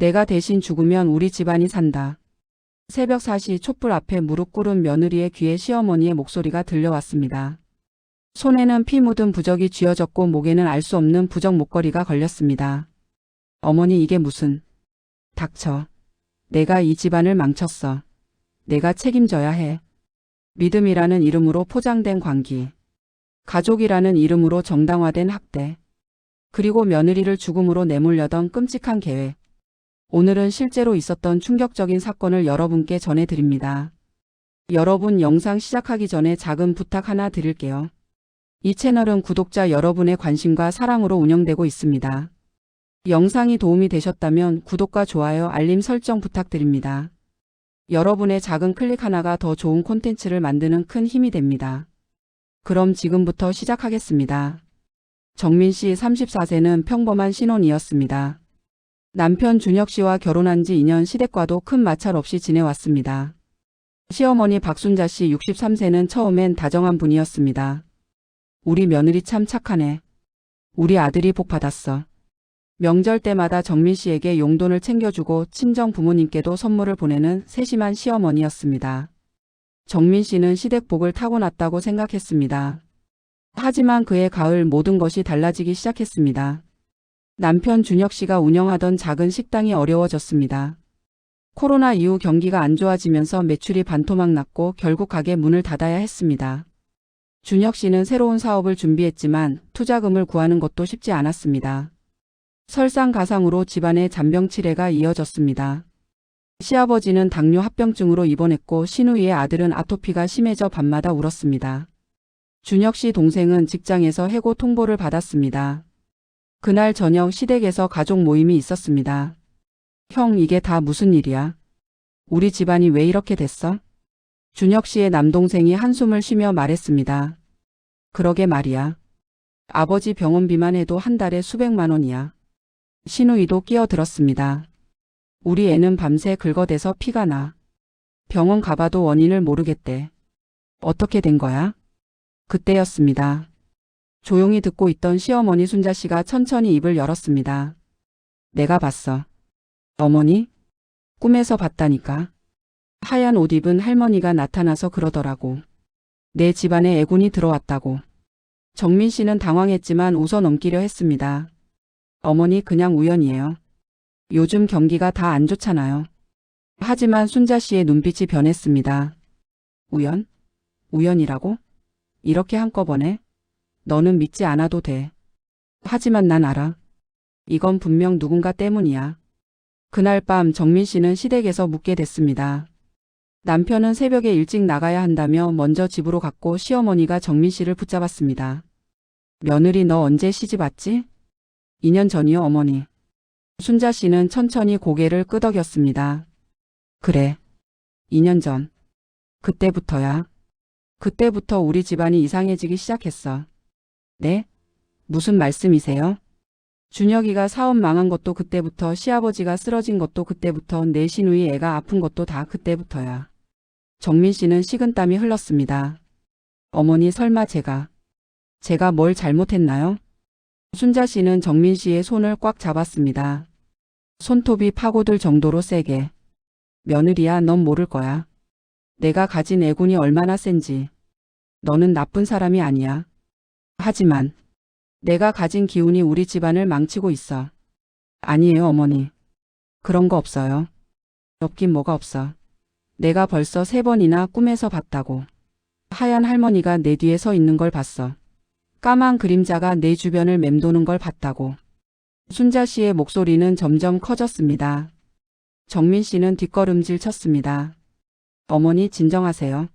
내가 대신 죽으면 우리 집안이 산다. 새벽 4시 촛불 앞에 무릎 꿇은 며느리의 귀에 시어머니의 목소리가 들려왔습니다. 손에는 피 묻은 부적이 쥐어졌고 목에는 알 수 없는 부적 목걸이가 걸렸습니다. 어머니 이게 무슨... 닥쳐. 내가 이 집안을 망쳤어. 내가 책임져야 해. 믿음이라는 이름으로 포장된 관계. 가족이라는 이름으로 정당화된 학대. 그리고 며느리를 죽음으로 내몰려던 끔찍한 계획. 오늘은 실제로 있었던 충격적인 사건을 여러분께 전해드립니다. 여러분 영상 시작하기 전에 작은 부탁 하나 드릴게요. 이 채널은 구독자 여러분의 관심과 사랑으로 운영되고 있습니다. 영상이 도움이 되셨다면 구독과 좋아요, 알림 설정 부탁드립니다. 여러분의 작은 클릭 하나가 더 좋은 콘텐츠를 만드는 큰 힘이 됩니다. 그럼 지금부터 시작하겠습니다. 정민 씨 34세는 평범한 신혼이었습니다. 남편 준혁 씨와 결혼한 지 2년 시댁과도 큰 마찰 없이 지내왔습니다. 시어머니 박순자 씨 63세는 처음엔 다정한 분이었습니다. 우리 며느리 참 착하네. 우리 아들이 복 받았어. 명절 때마다 정민 씨에게 용돈을 챙겨주고 친정 부모님께도 선물을 보내는 세심한 시어머니였습니다. 정민 씨는 시댁복을 타고났다고 생각했습니다. 하지만 그의 가을 모든 것이 달라지기 시작했습니다. 남편 준혁 씨가 운영하던 작은 식당이 어려워졌습니다. 코로나 이후 경기가 안 좋아지면서 매출이 반토막 났고 결국 가게 문을 닫아야 했습니다. 준혁 씨는 새로운 사업을 준비했지만 투자금을 구하는 것도 쉽지 않았습니다. 설상가상으로 집안의 잔병치레가 이어졌습니다. 시아버지는 당뇨 합병증으로 입원했고 신우이의 아들은 아토피가 심해져 밤마다 울었습니다. 준혁 씨 동생은 직장에서 해고 통보를 받았습니다. 그날 저녁 시댁에서 가족 모임이 있었습니다. 형, 이게 다 무슨 일이야? 우리 집안이 왜 이렇게 됐어? 준혁 씨의 남동생이 한숨을 쉬며 말했습니다. 그러게 말이야. 아버지 병원비만 해도 한 달에 수백만 원이야. 신우이도 끼어들었습니다. 우리 애는 밤새 긁어대서 피가 나. 병원 가봐도 원인을 모르겠대. 어떻게 된 거야? 그때였습니다. 조용히 듣고 있던 시어머니 순자 씨가 천천히 입을 열었습니다. 내가 봤어. 어머니? 꿈에서 봤다니까. 하얀 옷 입은 할머니가 나타나서 그러더라고. 내 집안에 애군이 들어왔다고. 정민 씨는 당황했지만 웃어 넘기려 했습니다. 어머니 그냥 우연이에요. 요즘 경기가 다 안 좋잖아요. 하지만 순자 씨의 눈빛이 변했습니다. 우연? 우연이라고? 이렇게 한꺼번에? 너는 믿지 않아도 돼. 하지만 난 알아. 이건 분명 누군가 때문이야. 그날 밤 정민 씨는 시댁에서 묵게 됐습니다. 남편은 새벽에 일찍 나가야 한다며 먼저 집으로 갔고 시어머니가 정민 씨를 붙잡았습니다. 며느리 너 언제 시집 왔지? 2년 전이요 어머니. 순자 씨는 천천히 고개를 끄덕였습니다. 그래. 2년 전. 그때부터야. 그때부터 우리 집안이 이상해지기 시작했어. 네? 무슨 말씀이세요? 준혁이가 사업 망한 것도 그때부터 시아버지가 쓰러진 것도 그때부터 내 시누이 애가 아픈 것도 다 그때부터야. 정민 씨는 식은땀이 흘렀습니다. 어머니 설마 제가 제가 뭘 잘못했나요? 순자 씨는 정민 씨의 손을 꽉 잡았습니다. 손톱이 파고들 정도로 세게. 며느리야 넌 모를 거야. 내가 가진 애군이 얼마나 센지. 너는 나쁜 사람이 아니야. 하지만 내가 가진 기운이 우리 집안을 망치고 있어. 아니에요 어머니. 그런 거 없어요. 없긴 뭐가 없어. 내가 벌써 세 번이나 꿈에서 봤다고. 하얀 할머니가 내 뒤에 서 있는 걸 봤어. 까만 그림자가 내 주변을 맴도는 걸 봤다고. 순자 씨의 목소리는 점점 커졌습니다. 정민 씨는 뒷걸음질 쳤습니다. 어머니 진정하세요.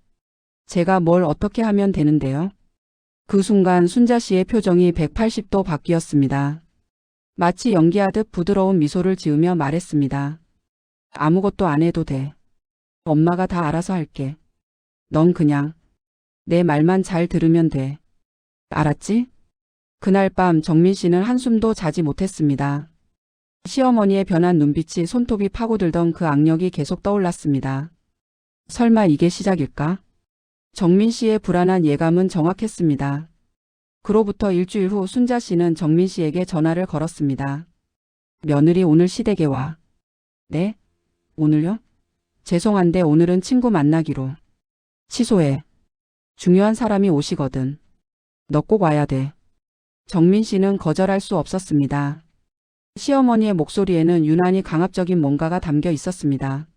제가 뭘 어떻게 하면 되는데요? 그 순간 순자 씨의 표정이 180도 바뀌었습니다. 마치 연기하듯 부드러운 미소를 지으며 말했습니다. 아무것도 안 해도 돼. 엄마가 다 알아서 할게. 넌 그냥 내 말만 잘 들으면 돼. 알았지? 그날 밤 정민 씨는 한숨도 자지 못했습니다. 시어머니의 변한 눈빛이 손톱이 파고들던 그 악력이 계속 떠올랐습니다. 설마 이게 시작일까? 정민 씨의 불안한 예감은 정확했습니다. 그로부터 일주일 후 순자 씨는 정민 씨에게 전화를 걸었습니다. 며느리 오늘 시댁에 와. 네? 오늘요? 죄송한데 오늘은 친구 만나기로. 취소해. 중요한 사람이 오시거든. 너 꼭 와야 돼. 정민 씨는 거절할 수 없었습니다. 시어머니의 목소리에는 유난히 강압적인 뭔가가 담겨 있었습니다.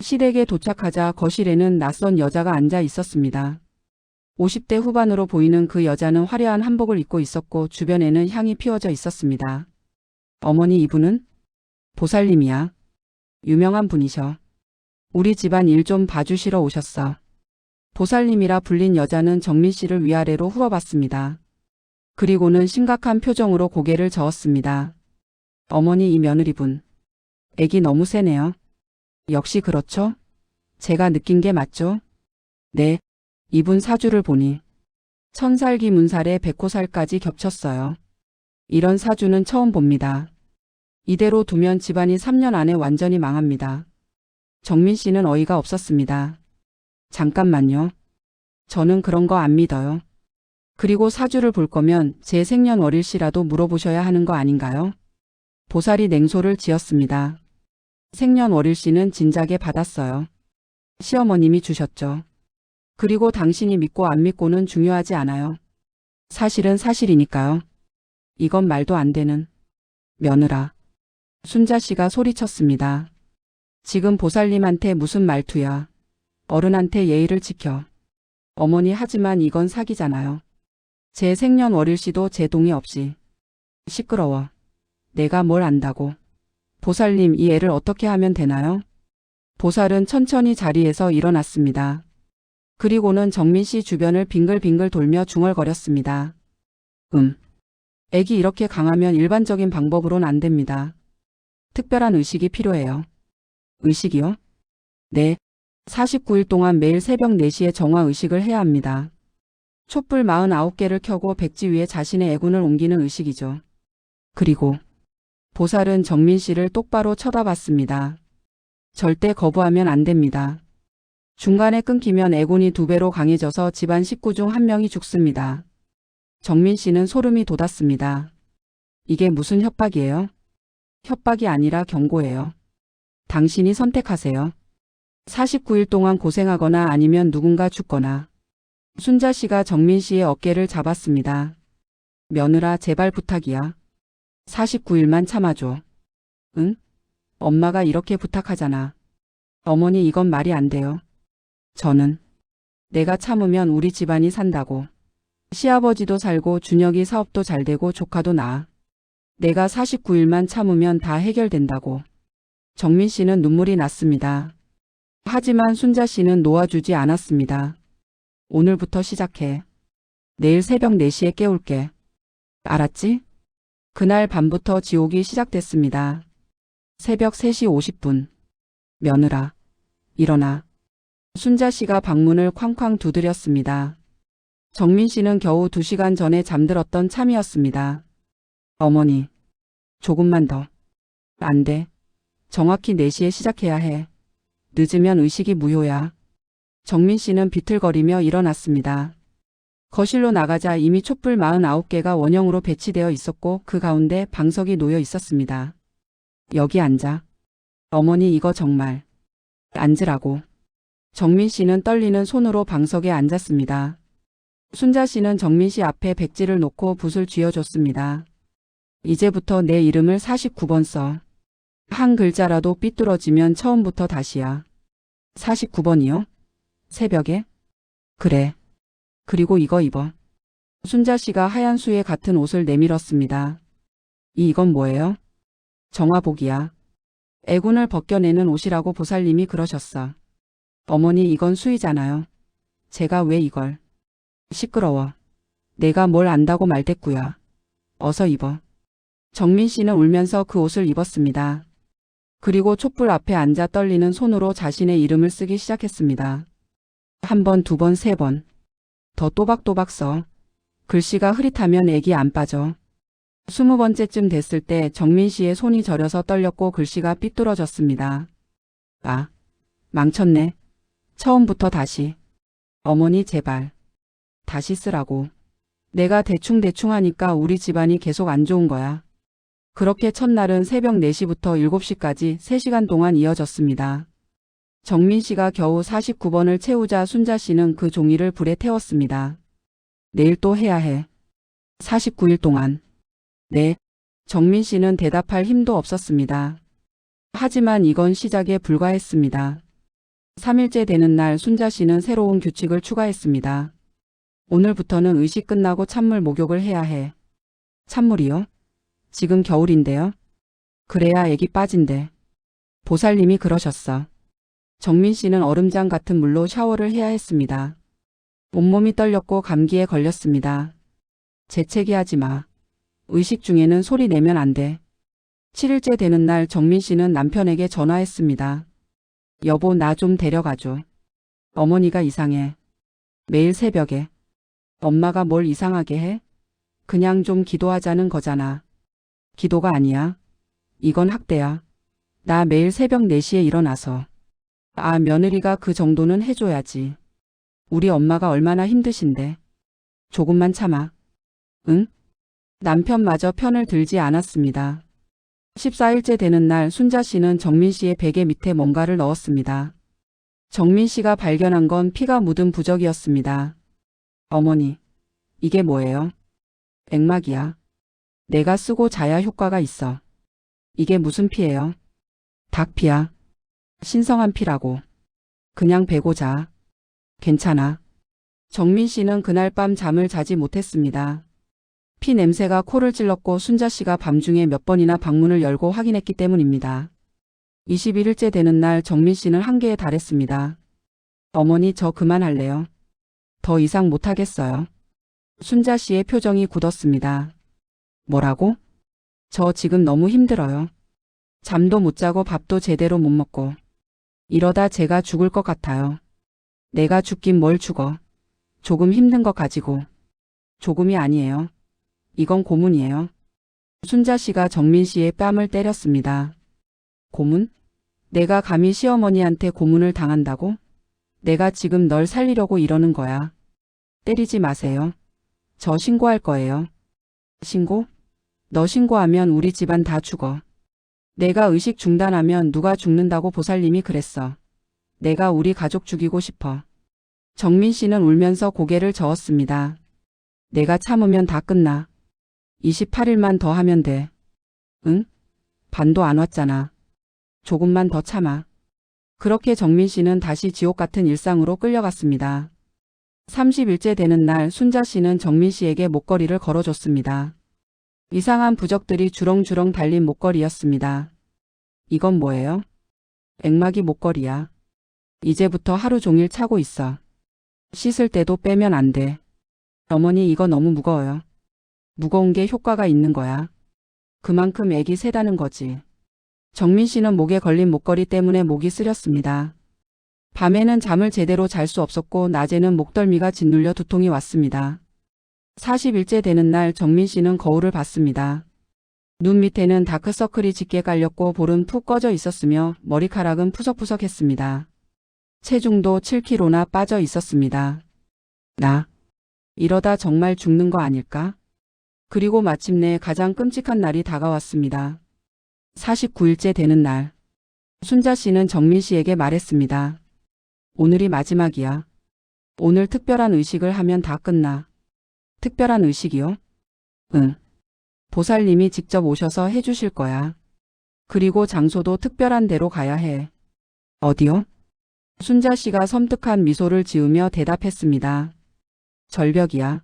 시댁에 도착하자 거실에는 낯선 여자가 앉아 있었습니다. 50대 후반으로 보이는 그 여자는 화려한 한복을 입고 있었고 주변에는 향이 피워져 있었습니다. 어머니 이분은? 보살님이야. 유명한 분이셔. 우리 집안 일 좀 봐주시러 오셨어. 보살님이라 불린 여자는 정민 씨를 위아래로 후어봤습니다. 그리고는 심각한 표정으로 고개를 저었습니다. 어머니 이 며느리분. 애기 너무 세네요. 역시 그렇죠? 제가 느낀 게 맞죠? 네. 이분 사주를 보니 천살기 문살에 백호살까지 겹쳤어요. 이런 사주는 처음 봅니다. 이대로 두면 집안이 3년 안에 완전히 망합니다. 정민 씨는 어이가 없었습니다. 잠깐만요. 저는 그런 거 안 믿어요. 그리고 사주를 볼 거면 제 생년월일시라도 물어보셔야 하는 거 아닌가요? 보살이 냉소를 지었습니다. 생년월일시는 진작에 받았어요. 시어머님이 주셨죠. 그리고 당신이 믿고 안 믿고는 중요하지 않아요. 사실은 사실이니까요. 이건 말도 안 되는. 며느라. 순자 씨가 소리쳤습니다. 지금 보살님한테 무슨 말투야. 어른한테 예의를 지켜. 어머니 하지만 이건 사기잖아요. 제 생년월일시도 제 동의 없이. 시끄러워. 내가 뭘 안다고. 보살님 이 애를 어떻게 하면 되나요? 보살은 천천히 자리에서 일어났습니다. 그리고는 정민 씨 주변을 빙글빙글 돌며 중얼거렸습니다. 음. 애기 이렇게 강하면 일반적인 방법으론 안 됩니다. 특별한 의식이 필요해요. 의식이요? 네. 49일 동안 매일 새벽 4시에 정화 의식을 해야 합니다. 촛불 49개를 켜고 백지 위에 자신의 애군을 옮기는 의식이죠. 그리고 보살은 정민 씨를 똑바로 쳐다봤습니다. 절대 거부하면 안 됩니다. 중간에 끊기면 애군이 두 배로 강해져서 집안 식구 중 한 명이 죽습니다. 정민 씨는 소름이 돋았습니다. 이게 무슨 협박이에요? 협박이 아니라 경고예요. 당신이 선택하세요. 49일 동안 고생하거나 아니면 누군가 죽거나. 순자 씨가 정민 씨의 어깨를 잡았습니다. 며느라 제발 부탁이야. 49일만 참아줘. 응? 엄마가 이렇게 부탁하잖아. 어머니 이건 말이 안 돼요. 저는 내가 참으면 우리 집안이 산다고. 시아버지도 살고 준혁이 사업도 잘 되고 조카도 나아. 내가 49일만 참으면 다 해결된다고. 정민 씨는 눈물이 났습니다. 하지만 순자 씨는 놓아주지 않았습니다. 오늘부터 시작해. 내일 새벽 4시에 깨울게. 알았지? 그날 밤부터 지옥이 시작됐습니다. 새벽 3시 50분. 며느라. 일어나. 순자 씨가 방문을 쾅쾅 두드렸습니다. 정민 씨는 겨우 2시간 전에 잠들었던 참이었습니다. 어머니. 조금만 더. 안 돼. 정확히 4시에 시작해야 해. 늦으면 의식이 무효야. 정민 씨는 비틀거리며 일어났습니다. 거실로 나가자 이미 촛불 49개가 원형으로 배치되어 있었고 그 가운데 방석이 놓여 있었습니다. 여기 앉아. 어머니 이거 정말. 앉으라고. 정민 씨는 떨리는 손으로 방석에 앉았습니다. 순자 씨는 정민 씨 앞에 백지를 놓고 붓을 쥐어줬습니다. 이제부터 내 이름을 49번 써. 한 글자라도 삐뚤어지면 처음부터 다시야. 49번이요? 새벽에? 그래. 그리고 이거 입어. 순자 씨가 하얀 수에 같은 옷을 내밀었습니다. 이 이건 뭐예요? 정화복이야. 애군을 벗겨내는 옷이라고 보살님이 그러셨어. 어머니 이건 수이잖아요. 제가 왜 이걸. 시끄러워. 내가 뭘 안다고 말댔구야. 어서 입어. 정민 씨는 울면서 그 옷을 입었습니다. 그리고 촛불 앞에 앉아 떨리는 손으로 자신의 이름을 쓰기 시작했습니다. 한 번, 두 번, 세 번. 더 또박또박 써. 글씨가 흐릿하면 액이 안 빠져. 스무 번째쯤 됐을 때 정민 씨의 손이 저려서 떨렸고 글씨가 삐뚤어졌습니다. 아, 망쳤네. 처음부터 다시. 어머니 제발. 다시 쓰라고. 내가 대충대충 하니까 우리 집안이 계속 안 좋은 거야. 그렇게 첫날은 새벽 4시부터 7시까지 3시간 동안 이어졌습니다. 정민 씨가 겨우 49번을 채우자 순자 씨는 그 종이를 불에 태웠습니다. 내일 또 해야 해. 49일 동안. 네. 정민 씨는 대답할 힘도 없었습니다. 하지만 이건 시작에 불과했습니다. 3일째 되는 날 순자 씨는 새로운 규칙을 추가했습니다. 오늘부터는 의식 끝나고 찬물 목욕을 해야 해. 찬물이요? 지금 겨울인데요. 그래야 애기 빠진대. 보살님이 그러셨어. 정민 씨는 얼음장 같은 물로 샤워를 해야 했습니다. 온몸이 떨렸고 감기에 걸렸습니다. 재채기 하지 마. 의식 중에는 소리 내면 안 돼. 7일째 되는 날 정민 씨는 남편에게 전화했습니다. 여보 나 좀 데려가줘. 어머니가 이상해. 매일 새벽에. 엄마가 뭘 이상하게 해? 그냥 좀 기도하자는 거잖아. 기도가 아니야. 이건 학대야. 나 매일 새벽 4시에 일어나서. 아, 며느리가 그 정도는 해줘야지. 우리 엄마가 얼마나 힘드신데. 조금만 참아. 응? 남편마저 편을 들지 않았습니다. 14일째 되는 날 순자 씨는 정민 씨의 베개 밑에 뭔가를 넣었습니다. 정민 씨가 발견한 건 피가 묻은 부적이었습니다. 어머니, 이게 뭐예요? 액막이야. 내가 쓰고 자야 효과가 있어. 이게 무슨 피예요? 닭피야. 신성한 피라고. 그냥 베고 자. 괜찮아. 정민 씨는 그날 밤 잠을 자지 못했습니다. 피 냄새가 코를 찔렀고 순자 씨가 밤중에 몇 번이나 방문을 열고 확인했기 때문입니다. 21일째 되는 날 정민 씨는 한계에 달했습니다. 어머니 저 그만할래요. 더 이상 못하겠어요. 순자 씨의 표정이 굳었습니다. 뭐라고? 저 지금 너무 힘들어요. 잠도 못 자고 밥도 제대로 못 먹고. 이러다 제가 죽을 것 같아요. 내가 죽긴 뭘 죽어. 조금 힘든 것 가지고. 조금이 아니에요. 이건 고문이에요. 순자 씨가 정민 씨의 뺨을 때렸습니다. 고문? 내가 감히 시어머니한테 고문을 당한다고? 내가 지금 널 살리려고 이러는 거야. 때리지 마세요. 저 신고할 거예요. 신고? 너 신고하면 우리 집안 다 죽어. 내가 의식 중단하면 누가 죽는다고 보살님이 그랬어. 내가 우리 가족 죽이고 싶어. 정민 씨는 울면서 고개를 저었습니다. 내가 참으면 다 끝나. 28일만 더 하면 돼. 응? 반도 안 왔잖아. 조금만 더 참아. 그렇게 정민 씨는 다시 지옥 같은 일상으로 끌려갔습니다. 30일째 되는 날 순자 씨는 정민 씨에게 목걸이를 걸어줬습니다. 이상한 부적들이 주렁주렁 달린 목걸이였습니다. 이건 뭐예요? 액막이 목걸이야. 이제부터 하루 종일 차고 있어. 씻을 때도 빼면 안 돼. 어머니 이거 너무 무거워요. 무거운 게 효과가 있는 거야. 그만큼 애기 세다는 거지. 정민 씨는 목에 걸린 목걸이 때문에 목이 쓰렸습니다. 밤에는 잠을 제대로 잘 수 없었고 낮에는 목덜미가 짓눌려 두통이 왔습니다. 40일째 되는 날 정민 씨는 거울을 봤습니다. 눈 밑에는 다크서클이 짙게 깔렸고 볼은 푹 꺼져 있었으며 머리카락은 푸석푸석했습니다. 체중도 7kg나 빠져 있었습니다. 나 이러다 정말 죽는 거 아닐까? 그리고 마침내 가장 끔찍한 날이 다가왔습니다. 49일째 되는 날. 순자 씨는 정민 씨에게 말했습니다. 오늘이 마지막이야. 오늘 특별한 의식을 하면 다 끝나. 특별한 의식이요? 응. 보살님이 직접 오셔서 해주실 거야. 그리고 장소도 특별한 데로 가야 해. 어디요? 순자 씨가 섬뜩한 미소를 지으며 대답했습니다. 절벽이야.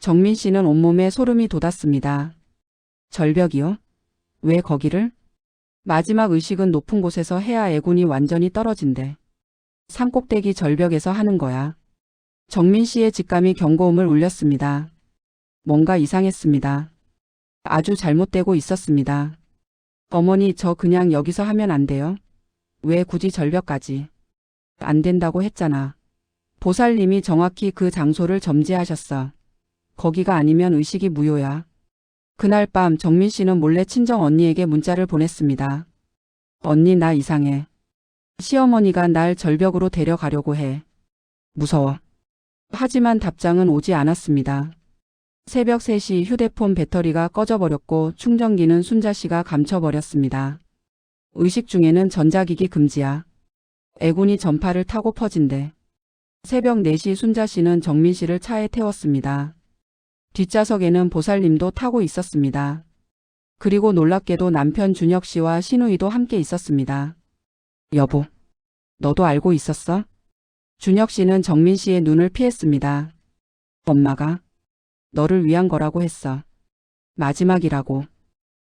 정민 씨는 온몸에 소름이 돋았습니다. 절벽이요? 왜 거기를? 마지막 의식은 높은 곳에서 해야 애군이 완전히 떨어진대. 산꼭대기 절벽에서 하는 거야. 정민 씨의 직감이 경고음을 울렸습니다. 뭔가 이상했습니다. 아주 잘못되고 있었습니다. 어머니 저 그냥 여기서 하면 안 돼요? 왜 굳이 절벽까지? 안 된다고 했잖아. 보살님이 정확히 그 장소를 점지하셨어. 거기가 아니면 의식이 무효야. 그날 밤 정민 씨는 몰래 친정 언니에게 문자를 보냈습니다. 언니 나 이상해. 시어머니가 날 절벽으로 데려가려고 해. 무서워. 하지만 답장은 오지 않았습니다. 새벽 3시 휴대폰 배터리가 꺼져버렸고 충전기는 순자 씨가 감춰버렸습니다. 의식 중에는 전자기기 금지야. 애군이 전파를 타고 퍼진대. 새벽 4시 순자 씨는 정민 씨를 차에 태웠습니다. 뒷좌석에는 보살님도 타고 있었습니다. 그리고 놀랍게도 남편 준혁 씨와 신우이도 함께 있었습니다. 여보, 너도 알고 있었어? 준혁 씨는 정민 씨의 눈을 피했습니다. 엄마가 너를 위한 거라고 했어. 마지막이라고.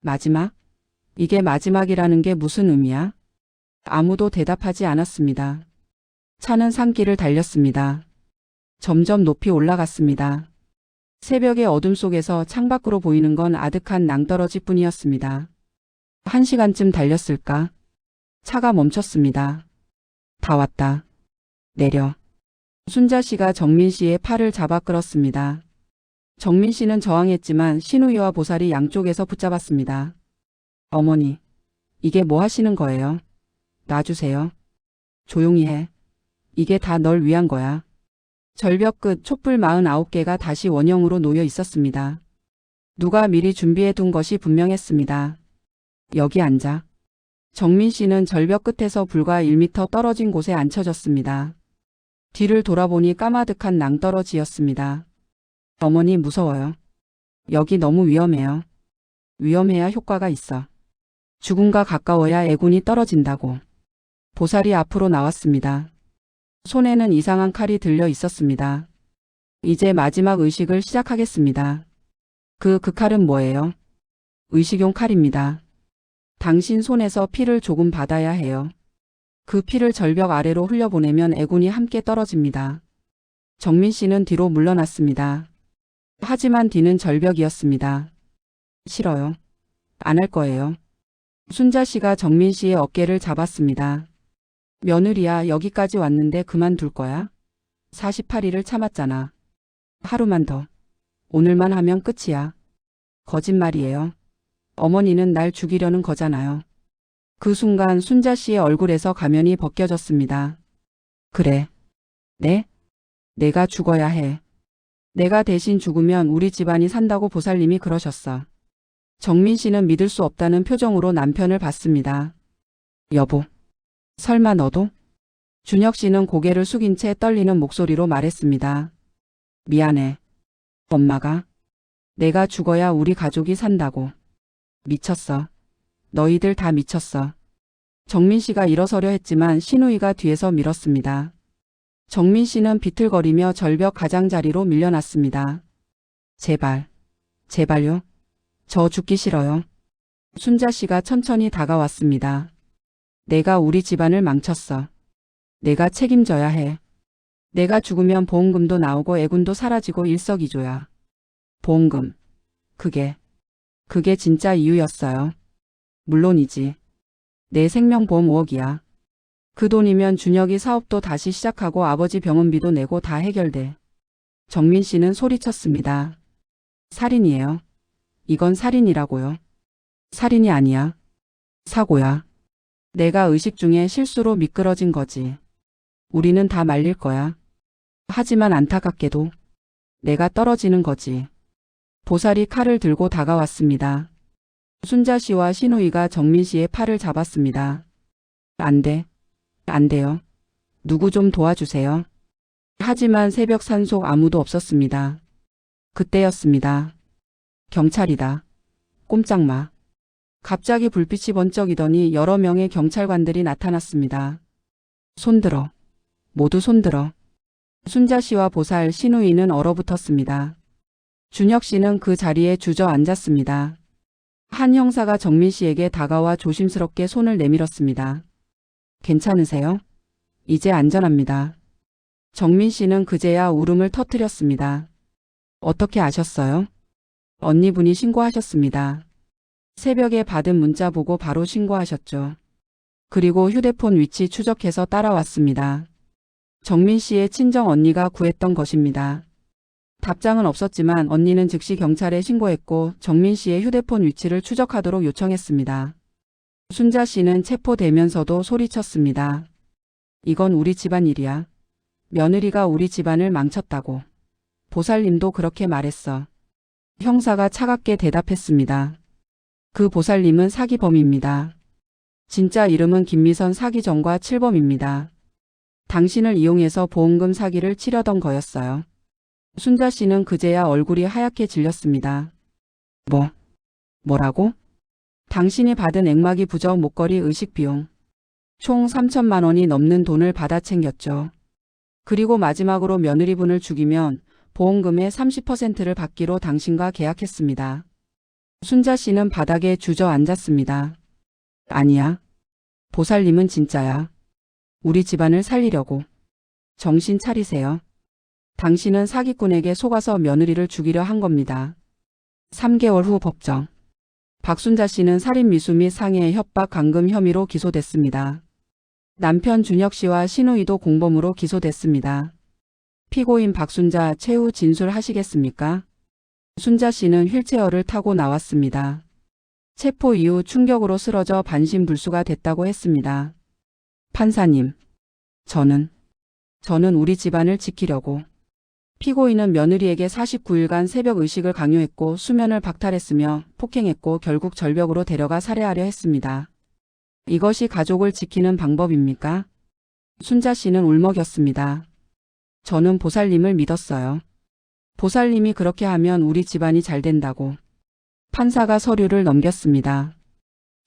마지막? 이게 마지막이라는 게 무슨 의미야? 아무도 대답하지 않았습니다. 차는 산길을 달렸습니다. 점점 높이 올라갔습니다. 새벽의 어둠 속에서 창밖으로 보이는 건 아득한 낭떠러지 뿐이었습니다. 한 시간쯤 달렸을까? 차가 멈췄습니다. 다 왔다. 내려. 순자 씨가 정민 씨의 팔을 잡아 끌었습니다. 정민 씨는 저항했지만 신우이와 보살이 양쪽에서 붙잡았습니다. 어머니, 이게 뭐 하시는 거예요? 놔주세요. 조용히 해. 이게 다 널 위한 거야. 절벽 끝 촛불 49개가 다시 원형으로 놓여 있었습니다. 누가 미리 준비해 둔 것이 분명했습니다. 여기 앉아. 정민 씨는 절벽 끝에서 불과 1미터 떨어진 곳에 앉혀졌습니다. 뒤를 돌아보니 까마득한 낭떠러지였습니다. 어머니 무서워요. 여기 너무 위험해요. 위험해야 효과가 있어. 죽음과 가까워야 애군이 떨어진다고. 보살이 앞으로 나왔습니다. 손에는 이상한 칼이 들려 있었습니다. 이제 마지막 의식을 시작하겠습니다. 그, 그 칼은 뭐예요? 의식용 칼입니다. 당신 손에서 피를 조금 받아야 해요. 그 피를 절벽 아래로 흘려보내면 애군이 함께 떨어집니다. 정민 씨는 뒤로 물러났습니다. 하지만 뒤는 절벽이었습니다. 싫어요. 안 할 거예요. 순자 씨가 정민 씨의 어깨를 잡았습니다. 며느리야 여기까지 왔는데 그만둘 거야? 48일을 참았잖아. 하루만 더. 오늘만 하면 끝이야. 거짓말이에요. 어머니는 날 죽이려는 거잖아요. 그 순간 순자 씨의 얼굴에서 가면이 벗겨졌습니다. 그래. 네? 내가 죽어야 해. 내가 대신 죽으면 우리 집안이 산다고 보살님이 그러셨어. 정민 씨는 믿을 수 없다는 표정으로 남편을 봤습니다. 여보. 설마 너도? 준혁 씨는 고개를 숙인 채 떨리는 목소리로 말했습니다. 미안해. 엄마가. 내가 죽어야 우리 가족이 산다고. 미쳤어. 너희들 다 미쳤어. 정민 씨가 일어서려 했지만 신우이가 뒤에서 밀었습니다. 정민 씨는 비틀거리며 절벽 가장자리로 밀려났습니다. 제발. 제발요. 저 죽기 싫어요. 순자 씨가 천천히 다가왔습니다. 내가 우리 집안을 망쳤어. 내가 책임져야 해. 내가 죽으면 보험금도 나오고 애군도 사라지고 일석이조야. 보험금. 그게, 그게 진짜 이유였어요. 물론이지. 내 생명보험 5억이야. 그 돈이면 준혁이 사업도 다시 시작하고 아버지 병원비도 내고 다 해결돼. 정민 씨는 소리쳤습니다. 살인이에요. 이건 살인이라고요. 살인이 아니야. 사고야. 내가 의식 중에 실수로 미끄러진 거지. 우리는 다 말릴 거야. 하지만 안타깝게도 내가 떨어지는 거지. 보살이 칼을 들고 다가왔습니다. 순자 씨와 신우이가 정민 씨의 팔을 잡았습니다. 안 돼. 안 돼요. 누구 좀 도와주세요. 하지만 새벽 산속 아무도 없었습니다. 그때였습니다. 경찰이다. 꼼짝마. 갑자기 불빛이 번쩍이더니 여러 명의 경찰관들이 나타났습니다. 손들어. 모두 손들어. 순자 씨와 보살 신우이는 얼어붙었습니다. 준혁 씨는 그 자리에 주저앉았습니다. 한 형사가 정민 씨에게 다가와 조심스럽게 손을 내밀었습니다. 괜찮으세요? 이제 안전합니다. 정민 씨는 그제야 울음을 터뜨렸습니다. 어떻게 아셨어요? 언니분이 신고하셨습니다. 새벽에 받은 문자 보고 바로 신고하셨죠. 그리고 휴대폰 위치 추적해서 따라왔습니다. 정민 씨의 친정 언니가 구했던 것입니다. 답장은 없었지만 언니는 즉시 경찰에 신고했고 정민 씨의 휴대폰 위치를 추적하도록 요청했습니다. 순자 씨는 체포되면서도 소리쳤습니다. 이건 우리 집안 일이야. 며느리가 우리 집안을 망쳤다고. 보살님도 그렇게 말했어. 형사가 차갑게 대답했습니다. 그 보살님은 사기범입니다. 진짜 이름은 김미선 사기정과 7범입니다. 당신을 이용해서 보험금 사기를 치려던 거였어요. 순자 씨는 그제야 얼굴이 하얗게 질렸습니다. 뭐? 뭐라고? 당신이 받은 액마기 부적 목걸이 의식 비용. 총 3천만 원이 넘는 돈을 받아 챙겼죠. 그리고 마지막으로 며느리분을 죽이면 보험금의 30%를 받기로 당신과 계약했습니다. 순자 씨는 바닥에 주저앉았습니다. 아니야. 보살님은 진짜야. 우리 집안을 살리려고. 정신 차리세요. 당신은 사기꾼에게 속아서 며느리를 죽이려 한 겁니다. 3개월 후 법정. 박순자 씨는 살인 미수 및 상해 협박 감금 혐의로 기소됐습니다. 남편 준혁 씨와 신우이도 공범으로 기소됐습니다. 피고인 박순자 최후 진술하시겠습니까? 순자 씨는 휠체어를 타고 나왔습니다. 체포 이후 충격으로 쓰러져 반신불수가 됐다고 했습니다. 판사님, 저는, 저는 우리 집안을 지키려고. 피고인은 며느리에게 49일간 새벽 의식을 강요했고 수면을 박탈했으며 폭행했고 결국 절벽으로 데려가 살해하려 했습니다. 이것이 가족을 지키는 방법입니까? 순자 씨는 울먹였습니다. 저는 보살님을 믿었어요. 보살님이 그렇게 하면 우리 집안이 잘 된다고. 판사가 서류를 넘겼습니다.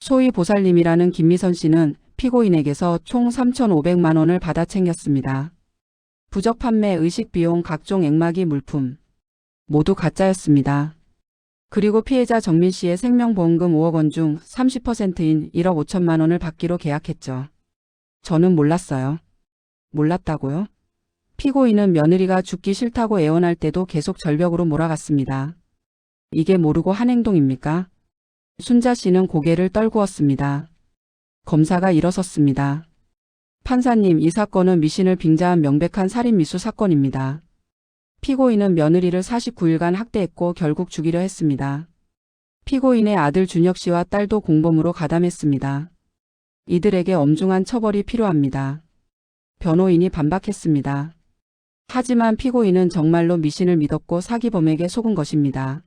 소위 보살님이라는 김미선 씨는 피고인에게서 총 3,500만 원을 받아 챙겼습니다. 부적 판매, 의식 비용, 각종 액마기 물품. 모두 가짜였습니다. 그리고 피해자 정민 씨의 생명보험금 5억 원 중 30%인 1억 5천만 원을 받기로 계약했죠. 저는 몰랐어요. 몰랐다고요? 피고인은 며느리가 죽기 싫다고 애원할 때도 계속 절벽으로 몰아갔습니다. 이게 모르고 한 행동입니까? 순자 씨는 고개를 떨구었습니다. 검사가 일어섰습니다. 판사님, 이 사건은 미신을 빙자한 명백한 살인 미수 사건입니다. 피고인은 며느리를 49일간 학대했고 결국 죽이려 했습니다. 피고인의 아들 준혁 씨와 딸도 공범으로 가담했습니다. 이들에게 엄중한 처벌이 필요합니다. 변호인이 반박했습니다. 하지만 피고인은 정말로 미신을 믿었고 사기범에게 속은 것입니다.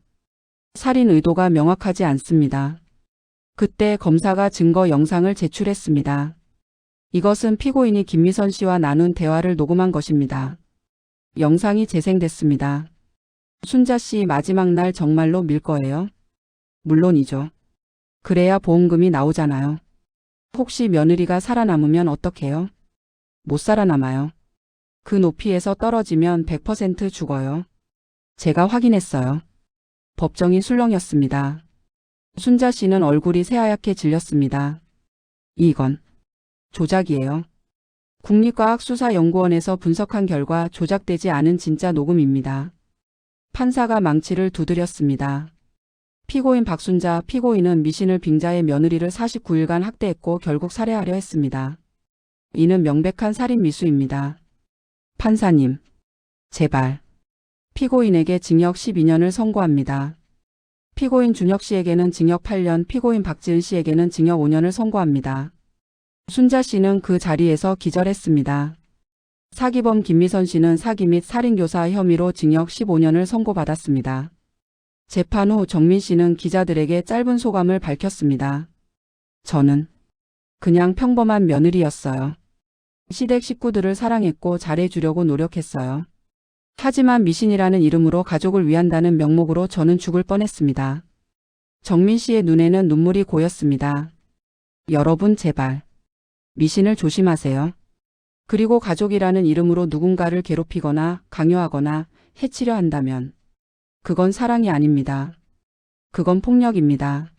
살인 의도가 명확하지 않습니다. 그때 검사가 증거 영상을 제출했습니다. 이것은 피고인이 김미선 씨와 나눈 대화를 녹음한 것입니다. 영상이 재생됐습니다. 순자 씨 마지막 날 정말로 밀 거예요? 물론이죠. 그래야 보험금이 나오잖아요. 혹시 며느리가 살아남으면 어떡해요? 못 살아남아요. 그 높이에서 떨어지면 100% 죽어요. 제가 확인했어요. 법정이 술렁였습니다. 순자 씨는 얼굴이 새하얗게 질렸습니다. 이건 조작이에요. 국립과학수사연구원에서 분석한 결과 조작되지 않은 진짜 녹음입니다. 판사가 망치를 두드렸습니다. 피고인 박순자 피고인은 미신을 빙자해 며느리를 49일간 학대했고 결국 살해하려 했습니다. 이는 명백한 살인 미수입니다. 판사님, 제발. 피고인에게 징역 12년을 선고합니다. 피고인 준혁 씨에게는 징역 8년, 피고인 박지은 씨에게는 징역 5년을 선고합니다. 순자 씨는 그 자리에서 기절했습니다. 사기범 김미선 씨는 사기 및 살인교사 혐의로 징역 15년을 선고받았습니다. 재판 후 정민 씨는 기자들에게 짧은 소감을 밝혔습니다. 저는 그냥 평범한 며느리였어요. 시댁 식구들을 사랑했고 잘해주려고 노력했어요. 하지만 미신이라는 이름으로 가족을 위한다는 명목으로 저는 죽을 뻔했습니다. 정민 씨의 눈에는 눈물이 고였습니다. 여러분 제발 미신을 조심하세요. 그리고 가족이라는 이름으로 누군가를 괴롭히거나 강요하거나 해치려 한다면 그건 사랑이 아닙니다. 그건 폭력입니다.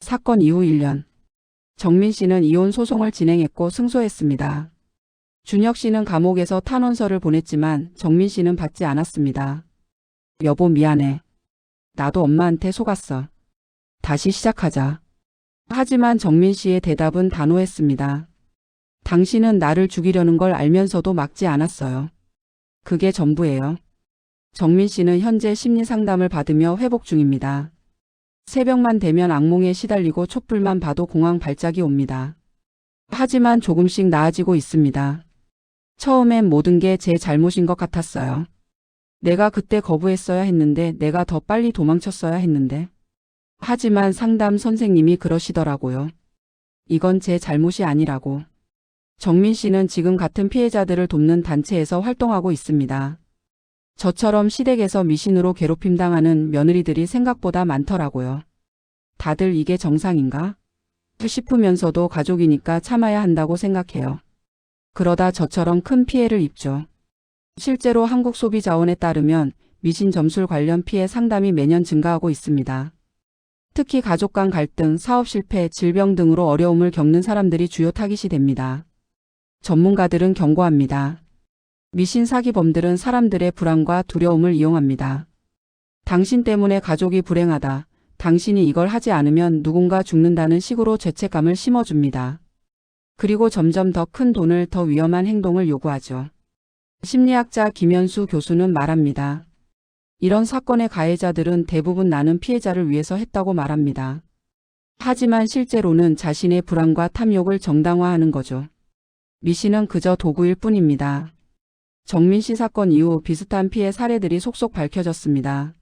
사건 이후 1년 정민 씨는 이혼 소송을 진행했고 승소했습니다. 준혁 씨는 감옥에서 탄원서를 보냈지만 정민 씨는 받지 않았습니다. 여보 미안해. 나도 엄마한테 속았어. 다시 시작하자. 하지만 정민 씨의 대답은 단호했습니다. 당신은 나를 죽이려는 걸 알면서도 막지 않았어요. 그게 전부예요. 정민 씨는 현재 심리 상담을 받으며 회복 중입니다. 새벽만 되면 악몽에 시달리고 촛불만 봐도 공황 발작이 옵니다. 하지만 조금씩 나아지고 있습니다. 처음엔 모든 게 제 잘못인 것 같았어요. 내가 그때 거부했어야 했는데 내가 더 빨리 도망쳤어야 했는데. 하지만 상담 선생님이 그러시더라고요. 이건 제 잘못이 아니라고. 정민 씨는 지금 같은 피해자들을 돕는 단체에서 활동하고 있습니다. 저처럼 시댁에서 미신으로 괴롭힘 당하는 며느리들이 생각보다 많더라고요. 다들 이게 정상인가? 싶으면서도 가족이니까 참아야 한다고 생각해요. 그러다 저처럼 큰 피해를 입죠. 실제로 한국소비자원에 따르면 미신 점술 관련 피해 상담이 매년 증가하고 있습니다. 특히 가족 간 갈등, 사업 실패, 질병 등으로 어려움을 겪는 사람들이 주요 타깃이 됩니다. 전문가들은 경고합니다. 미신 사기범들은 사람들의 불안과 두려움을 이용합니다. 당신 때문에 가족이 불행하다. 당신이 이걸 하지 않으면 누군가 죽는다는 식으로 죄책감을 심어줍니다. 그리고 점점 더 큰 돈을 더 위험한 행동을 요구하죠. 심리학자 김현수 교수는 말합니다. 이런 사건의 가해자들은 대부분 나는 피해자를 위해서 했다고 말합니다. 하지만 실제로는 자신의 불안과 탐욕을 정당화하는 거죠. 미신은 그저 도구일 뿐입니다. 정민 씨 사건 이후 비슷한 피해 사례들이 속속 밝혀졌습니다.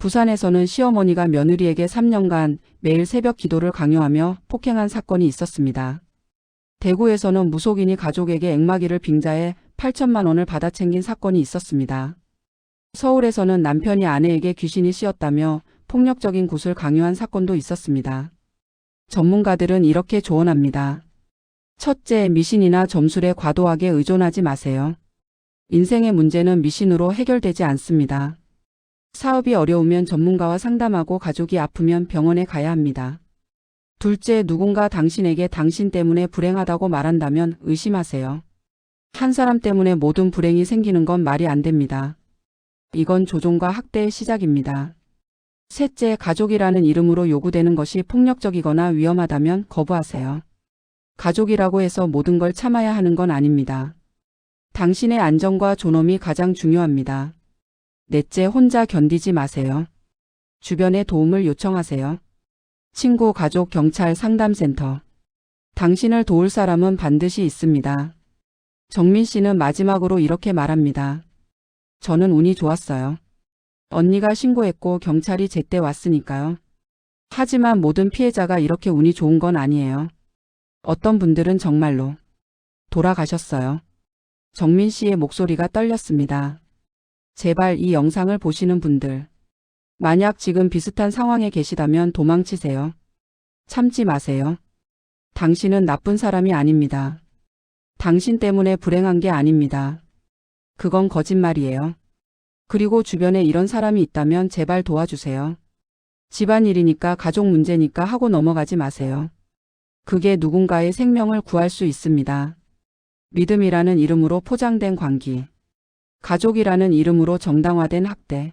부산에서는 시어머니가 며느리에게 3년간 매일 새벽 기도를 강요하며 폭행한 사건이 있었습니다. 대구에서는 무속인이 가족에게 액마기를 빙자해 8천만 원을 받아 챙긴 사건이 있었습니다. 서울에서는 남편이 아내에게 귀신이 씌었다며 폭력적인 굿을 강요한 사건도 있었습니다. 전문가들은 이렇게 조언합니다. 첫째, 미신이나 점술에 과도하게 의존하지 마세요. 인생의 문제는 미신으로 해결되지 않습니다. 사업이 어려우면 전문가와 상담하고 가족이 아프면 병원에 가야 합니다. 둘째, 누군가 당신에게 당신 때문에 불행하다고 말한다면 의심하세요. 한 사람 때문에 모든 불행이 생기는 건 말이 안 됩니다. 이건 조종과 학대의 시작입니다. 셋째, 가족이라는 이름으로 요구되는 것이 폭력적이거나 위험하다면 거부하세요. 가족이라고 해서 모든 걸 참아야 하는 건 아닙니다. 당신의 안전과 존엄이 가장 중요합니다. 넷째, 혼자 견디지 마세요. 주변에 도움을 요청하세요. 친구, 가족, 경찰, 상담센터. 당신을 도울 사람은 반드시 있습니다. 정민 씨는 마지막으로 이렇게 말합니다. 저는 운이 좋았어요. 언니가 신고했고 경찰이 제때 왔으니까요. 하지만 모든 피해자가 이렇게 운이 좋은 건 아니에요. 어떤 분들은 정말로 돌아가셨어요. 정민 씨의 목소리가 떨렸습니다. 제발 이 영상을 보시는 분들. 만약 지금 비슷한 상황에 계시다면 도망치세요. 참지 마세요. 당신은 나쁜 사람이 아닙니다. 당신 때문에 불행한 게 아닙니다. 그건 거짓말이에요. 그리고 주변에 이런 사람이 있다면 제발 도와주세요. 집안일이니까 가족 문제니까 하고 넘어가지 마세요. 그게 누군가의 생명을 구할 수 있습니다. 믿음이라는 이름으로 포장된 관계. 가족이라는 이름으로 정당화된 학대.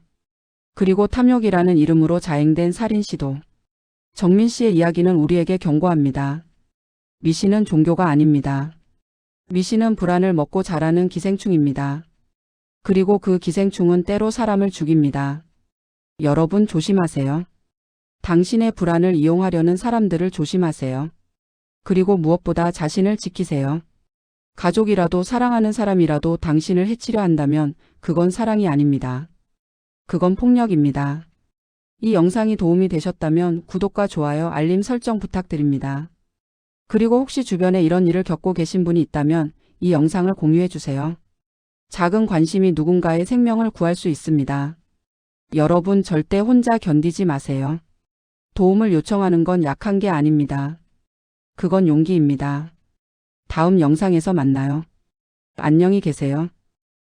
그리고 탐욕이라는 이름으로 자행된 살인 시도. 정민 씨의 이야기는 우리에게 경고합니다. 미신은 종교가 아닙니다. 미신은 불안을 먹고 자라는 기생충입니다. 그리고 그 기생충은 때로 사람을 죽입니다. 여러분 조심하세요. 당신의 불안을 이용하려는 사람들을 조심하세요. 그리고 무엇보다 자신을 지키세요. 가족이라도 사랑하는 사람이라도 당신을 해치려 한다면 그건 사랑이 아닙니다. 그건 폭력입니다. 이 영상이 도움이 되셨다면 구독과 좋아요, 알림 설정 부탁드립니다. 그리고 혹시 주변에 이런 일을 겪고 계신 분이 있다면 이 영상을 공유해 주세요. 작은 관심이 누군가의 생명을 구할 수 있습니다. 여러분 절대 혼자 견디지 마세요. 도움을 요청하는 건 약한 게 아닙니다. 그건 용기입니다. 다음 영상에서 만나요. 안녕히 계세요.